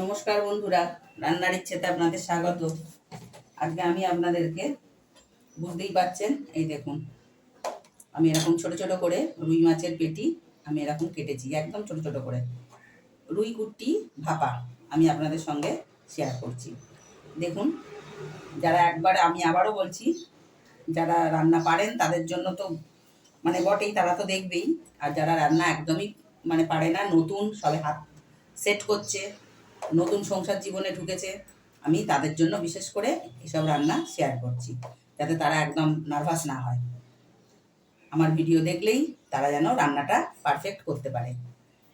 নমস্কার বন্ধুরা, রান্নার ইচ্ছেতে আপনাদের স্বাগত। আজকে আমি আপনাদেরকে, বুঝতেই পাচ্ছেন এই দেখুন, আমি এরকম ছোট ছোট করে রুই মাছের পেটি আমি এরকম কেটেছি, একদম ছোট ছোট করে। রুই কুটি ভাপা আমি আপনাদের সঙ্গে শেয়ার করছি। দেখুন, যারা একবার আমি আবারও বলছি, যারা রান্না পারেন, তাদের জন্য তো মানে বটেই, তারা তো দেখবেই। আর যারা রান্না একদমই মানে পারে না, নতুন, সবে হাত সেট করছে, নতুন সংসার জীবনে ঢুকেছে, আমি তাদের জন্য বিশেষ করে এসব রান্না শেয়ার করছি, যাতে তারা একদম নার্ভাস না হয়। আমার ভিডিও দেখলেই তারা যেন রান্নাটা পারফেক্ট করতে পারে।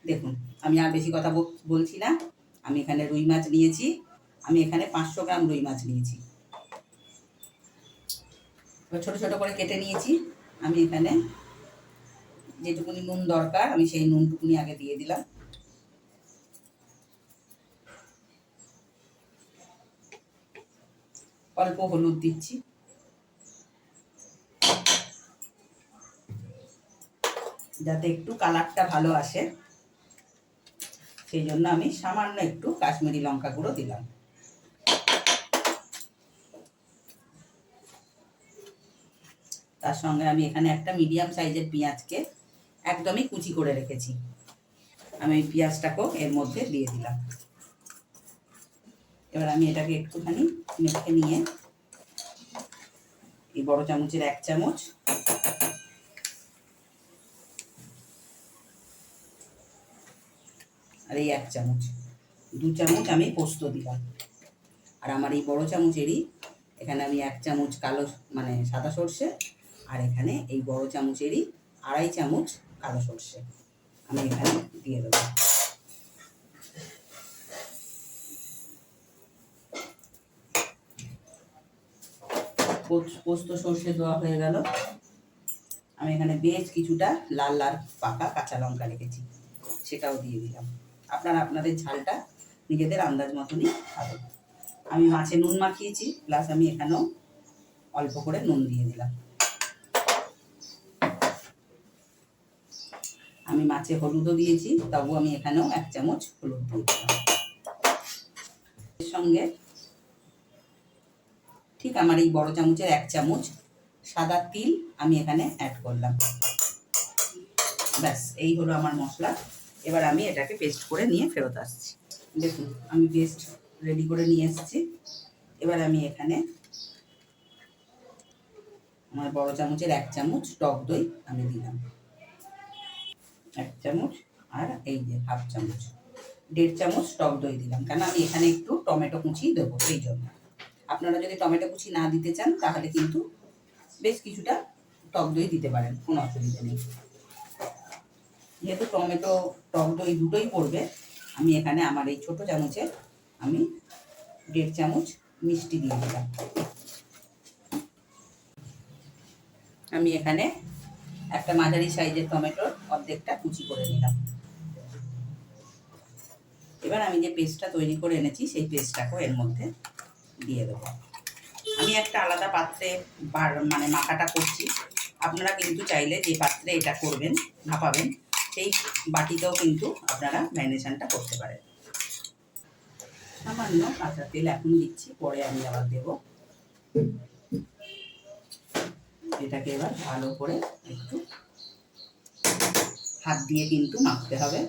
দেখুন, আমি আর বেশি কথা বলছি না। আমি এখানে রুই মাছ নিয়েছি, আমি এখানে পাঁচশো গ্রাম রুই মাছ নিয়েছি। ছোটো ছোটো করে কেটে নিয়েছি। আমি এখানে যেটুকুনি নুন দরকার, আমি সেই নুনটুকুনি আগে দিয়ে দিলাম। অল্প হলুদ দিচ্ছি। যাতে একটু কালারটা ভালো আসে। সেই জন্য আমি সামান্য একটু কাশ্মীরি লঙ্কা গুঁড়ো দিলাম। তার সঙ্গে আমি এখানে একটা মিডিয়াম সাইজের পেঁয়াজকে একদমই কুচি করে রেখেছি। আমি পেঁয়াজটাকেও এর মধ্যে দিয়ে দিলাম। এবার আমি এটাকে একটুখানি মেখে নিয়ে এই বড় চামচের এক চামচ আর এই এক চামচ, দু চামচ আমি পোস্ত দিলাম। আর আমার এই বড় চামচেরই এখানে আমি এক চামচ কালো মানে সাদা সর্ষে আর এখানে এই বড় চামচেরই আড়াই চামচ কালো সর্ষে। আমি এখানে দিয়ে দেবো। পোস্ত সর্ষে দেওয়া হয়ে গেল। আমি এখানে বেশ কিছুটা লাল লাল পাকা কাঁচা লঙ্কা রেখেছি, সেটাও দিয়ে দিলাম। আপনারা আপনাদের ঝালটা নিজেদের আন্দাজ মতনই খাবেন। আমি মাছে নুন মাখিয়েছি, প্লাস আমি এখানেও অল্প করে নুন দিয়ে দিলাম। আমি মাছে হলুদও দিয়েছি, তবু আমি এখানেও এক চামচ হলুদ দিয়ে দিলাম। এর সঙ্গে ঠিক আমার এই বড় চামচের এক চামচ সাদা তিল আমি এখানে অ্যাড করলাম। ব্যাস, এই হলো আমার মশলা। এবার আমি এটাকে পেস্ট করে নিয়ে ফেরত আসছি। দেখুন, আমি পেস্ট রেডি করে নিয়ে এসেছি। এবার আমি এখানে আমার বড় চামচের এক চামচ টক দই আমি দিলাম। এক চামচ আর এই যে হাফ চামচ, দেড় চামচ টক দই দিলাম। কেন আমি এখানে একটু টমেটো কুচি দেবো সেই জন্য। আপনারা যদি টমেটো কুচি না দিতে চান, তাহলে কিন্তু বেশ কিছুটা টক দই দিতে পারেন, কোনো অসুবিধা নেই। যেহেতু টমেটো, টক দই দুটোই পড়বে, আমি এখানে আমার এই ছোট চামচে আমি দেড় চামচ মিষ্টি দিয়ে দিলাম। আমি এখানে একটা মাঝারি সাইজের টমেটোর অর্ধেকটা কুচি করে নিলাম। এবার আমি যে পেস্টটা তৈরি করে এনেছি, সেই পেস্টটাকেও এর মধ্যে দিয়ে দেবো। আমি একটা আলাদা পাত্রে মানে মাখাটা করছি। আপনারা কিন্তু চাইলে যে পাত্রে এটা করবেন, ভাপাবেন, সেই বাটিতেও কিন্তু আপনারা ম্যারিনেশনটা করতে পারেন। সামান্য কাঁচা তেল এখন দিচ্ছি, পরে আমি আবার দেব। এটাকে এবার ভালো করে একটু হাত দিয়ে কিন্তু মাখতে হবে।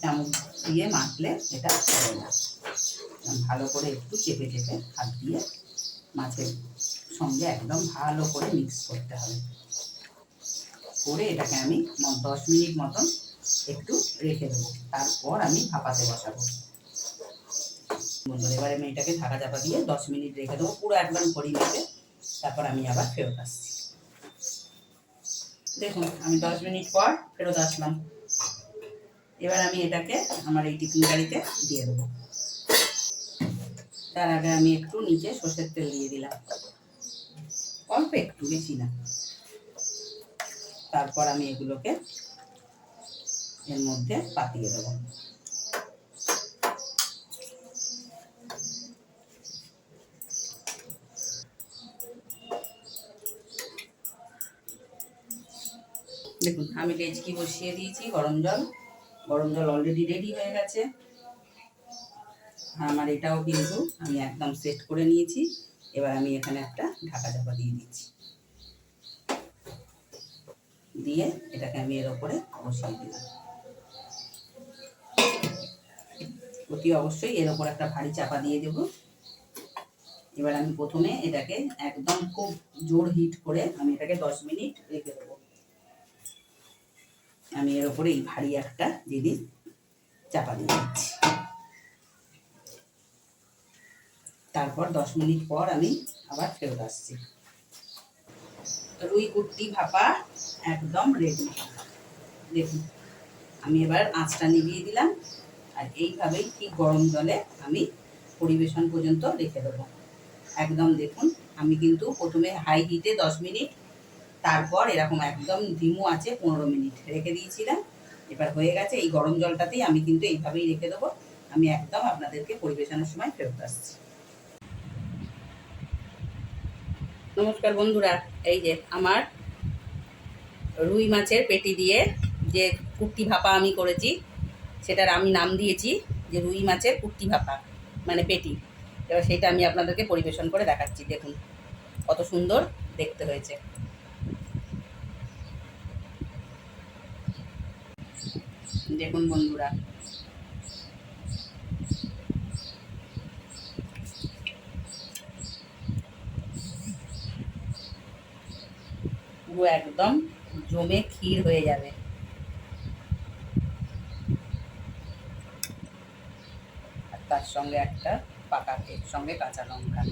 চামচ দিয়ে মাখলে এটা হবে না। ভালো করে একটু চেপে চেপে হাত দিয়ে মাছের সঙ্গে একদম ভালো করে মিক্স করতে হবে। করে এটাকে আমি দশ মিনিট মতন একটু রেখে দেবো। তারপর আমি ভাপাতে বসাবো। বন্ধুরা, এবারে আমি এটাকে ঢাকা চাপা দিয়ে দশ মিনিট রেখে দেবো। পুরো একদম ভরি নেবে তারপর আমি আবার ফেরত আসছি। দেখুন, আমি দশ মিনিট পর ফেরত আসলাম। এবার আমি এটাকে আমার এই টিফিন গাড়িতে দিয়ে দেবো। তার আগে আমি একটু নিচে সর্ষের তেল দিয়ে দিলাম। অল্প একটু, বেশি না। তারপর আমি এগুলোকে এর মধ্যে পাতিয়ে দেবো। দেখুন, আমি ডেচকি বসিয়ে দিয়েছি, গরম জল। গরম জল অলরেডি রেডি হয়ে গেছে। আমার এটাও কিন্তু আমি একদম সেট করে নিয়েছি। এবার আমি এখানে একটা ঢাকা চাপা দিয়ে দিচ্ছি। দিয়ে এটাকে আমি এর ওপরে বসিয়ে দিলাম। অতি অবশ্যই এর ওপর একটা ভারী চাপা দিয়ে দেব। এবার আমি প্রথমে এটাকে একদম খুব জোর হিট করে আমি এটাকে দশ মিনিট রেখে দেবো। আমি এর ওপরে এই ভারী একটা জিনিস চাপা দিয়ে দিচ্ছি। তারপর দশ মিনিট পর আমি আবার ফেরত আসছি। রুই কুট্টি ভাপা একদম রেডি দেখুন, আমি এবার আঁচটা নিভিয়ে দিলাম আর এইভাবেই ঠিক গরম জলে আমি পরিবেশন পর্যন্ত রেখে দেবো। একদম দেখুন, আমি কিন্তু প্রথমে হাই হিটে দশ মিনিট তারপর এরকম একদম ধিমু আছে, পনেরো মিনিট রেখে দিয়েছিলাম। এবার হয়ে গেছে, এই গরম জলটাতেই আমি কিন্তু এইভাবেই রেখে দেবো। আমি একদম আপনাদেরকে পরিবেশনের সময় ফেরত আসছি। নমস্কার বন্ধুরা, এই যে আমার রুই মাছের পেটি দিয়ে যে কুট্টি ভাপা আমি করেছি, সেটার আমি নাম দিয়েছি যে রুই মাছের কুট্টি ভাপা মানে পেটি। এবার সেটা আমি আপনাদেরকে পরিবেশন করে দেখাচ্ছি, দেখুন কত সুন্দর দেখতে হয়েছে। দেখুন বন্ধুরা। পুরো একদম জমে ক্ষীর হয়ে যাবে। আর তার সঙ্গে একটা পাকা সঙ্গে কাঁচা লঙ্কা।